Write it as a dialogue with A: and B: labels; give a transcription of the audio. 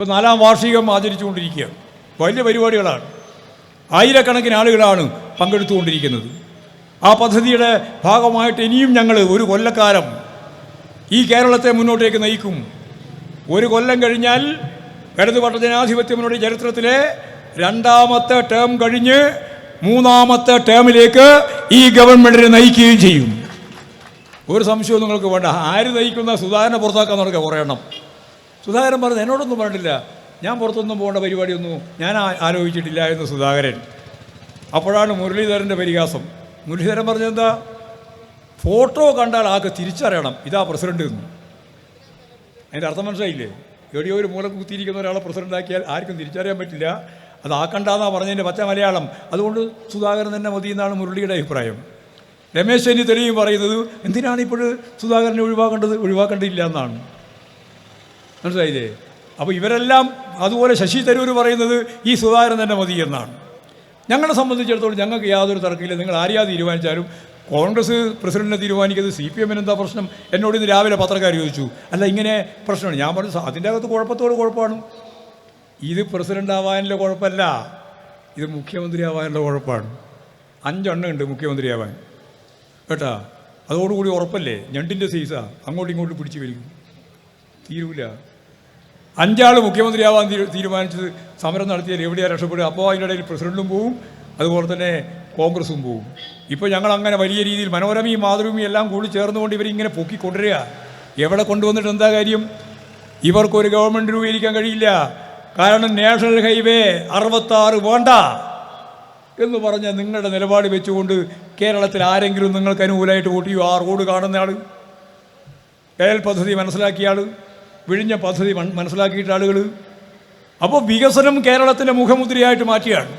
A: ഇപ്പോൾ നാലാം വാർഷികം ആചരിച്ചുകൊണ്ടിരിക്കുക വലിയ പരിപാടികളാണ്. ആയിരക്കണക്കിന് ആളുകളാണ് പങ്കെടുത്തുകൊണ്ടിരിക്കുന്നത്. ആ പദ്ധതിയുടെ ഭാഗമായിട്ട് ഇനിയും ഞങ്ങൾ ഒരു കൊല്ലക്കാലം ഈ കേരളത്തെ മുന്നോട്ടേക്ക് നയിക്കും. ഒരു കൊല്ലം കഴിഞ്ഞാൽ ഇടതുപക്ഷ ജനാധിപത്യ ചരിത്രത്തിലെ രണ്ടാമത്തെ ടേം കഴിഞ്ഞ് മൂന്നാമത്തെ ടേമിലേക്ക് ഈ ഗവൺമെന്റിനെ നയിക്കുകയും ചെയ്യും. ഒരു സംശയവും നിങ്ങൾക്ക് വേണ്ട. ആര് നയിക്കുന്ന സുധാകരനെ പുറത്താക്കാൻ നടക്കുക കുറേ എണ്ണം. സുധാകരൻ പറഞ്ഞു എന്നോടൊന്നും പറഞ്ഞിട്ടില്ല. ഞാൻ പുറത്തൊന്നും പോകേണ്ട പരിപാടിയൊന്നും ഞാൻ ആലോചിച്ചിട്ടില്ല എന്ന് സുധാകരൻ. അപ്പോഴാണ് മുരളീധരന്റെ പരിഹാസം. മുരളീധരൻ പറഞ്ഞെന്താ ഫോട്ടോ കണ്ടാൽ ആൾക്ക് തിരിച്ചറിയണം. ഇതാ പ്രസിഡന്റ് എന്ന്. അതിന്റെ അർത്ഥം മനസ്സിലായില്ലേ? എവിടെയോ ഒരു മൂലം കുത്തിയിരിക്കുന്ന ഒരാളെ പ്രസിഡന്റാക്കിയാൽ ആർക്കും തിരിച്ചറിയാൻ പറ്റില്ല. അത് ആക്കണ്ടെന്നാണ് പറഞ്ഞതിന്റെ പച്ച മലയാളം. അതുകൊണ്ട് സുധാകരൻ തന്നെ മതി എന്നാണ് മുരളിയുടെ അഭിപ്രായം. രമേശ് ചെന്നിത്തലയും പറയുന്നത് എന്തിനാണ് ഇപ്പോൾ സുധാകരനെ ഒഴിവാക്കേണ്ടത്? ഒഴിവാക്കേണ്ടിയില്ല എന്നാണ്. മനസ്സിലായില്ലേ? അപ്പോൾ ഇവരെല്ലാം അതുപോലെ ശശി തരൂർ പറയുന്നത് ഈ സുധാകരൻ തന്നെ മതി എന്നാണ്. ഞങ്ങളെ സംബന്ധിച്ചിടത്തോളം ഞങ്ങൾക്ക് യാതൊരു തർക്കമില്ല. നിങ്ങൾ ആരെയാ തീരുമാനിച്ചാലും കോൺഗ്രസ് പ്രസിഡന്റിനെ തീരുമാനിക്കുന്നത് സി പി എമ്മിന് എന്താ പ്രശ്നം? എന്നോട് ഇന്ന് രാവിലെ പത്രക്കാർ ചോദിച്ചു. അല്ല ഇങ്ങനെ പ്രശ്നമാണ്. ഞാൻ പറഞ്ഞു അതിന്റെ അകത്ത് കുഴപ്പത്തോട് കുഴപ്പമാണ്. ഇത് പ്രസിഡന്റ് ആവാനുള്ള കുഴപ്പമല്ല. ഇത് മുഖ്യമന്ത്രി ആവാനുള്ള കുഴപ്പമാണ്. അഞ്ചെണ്ണം ഉണ്ട് മുഖ്യമന്ത്രിയാവാൻ കേട്ടാ? അതോടുകൂടി ഉറപ്പല്ലേ? ഞണ്ടിന്റെ സൈസാ അങ്ങോട്ടും ഇങ്ങോട്ടും പിടിച്ചു വലിക്കും. തീരൂല. അഞ്ചാൾ മുഖ്യമന്ത്രിയാവാൻ തീരു- തീരുമാനിച്ചത് സമരം നടത്തിയാൽ എവിടെയാണ് രക്ഷപ്പെടുക? അപ്പോൾ അതിന്റെ ഇടയിൽ പ്രസിഡന്റും പോവും അതുപോലെ തന്നെ കോൺഗ്രസും പോവും. ഇപ്പോൾ ഞങ്ങൾ അങ്ങനെ വലിയ രീതിയിൽ മനോരമയും മാതൃഭൂമിയും എല്ലാം കൂടി ചേർന്നുകൊണ്ട് ഇവരിങ്ങനെ പൊക്കിക്കൊണ്ടുവരിക. എവിടെ കൊണ്ടുവന്നിട്ട് എന്താ കാര്യം? ഇവർക്കൊരു ഗവൺമെന്റ് രൂപീകരിക്കാൻ കഴിയില്ല. കാരണം നാഷണൽ ഹൈവേ അറുപത്താറ് വേണ്ട എന്ന് പറഞ്ഞ നിങ്ങളുടെ നിലപാട് വെച്ചുകൊണ്ട് കേരളത്തിൽ ആരെങ്കിലും നിങ്ങൾക്ക് അനുകൂലമായിട്ട് വോട്ട് ചെയ്യും ആ റോഡ് കാണുന്ന ആൾ കയൽ പദ്ധതി മനസ്സിലാക്കിയ ആൾ വിഴിഞ്ഞ പദ്ധതി മനസ്സിലാക്കിയിട്ട് ആളുകൾ അപ്പോൾ വികസനം കേരളത്തിന്റെ മുഖമുദ്രയായിട്ട് മാറ്റിയാണ്.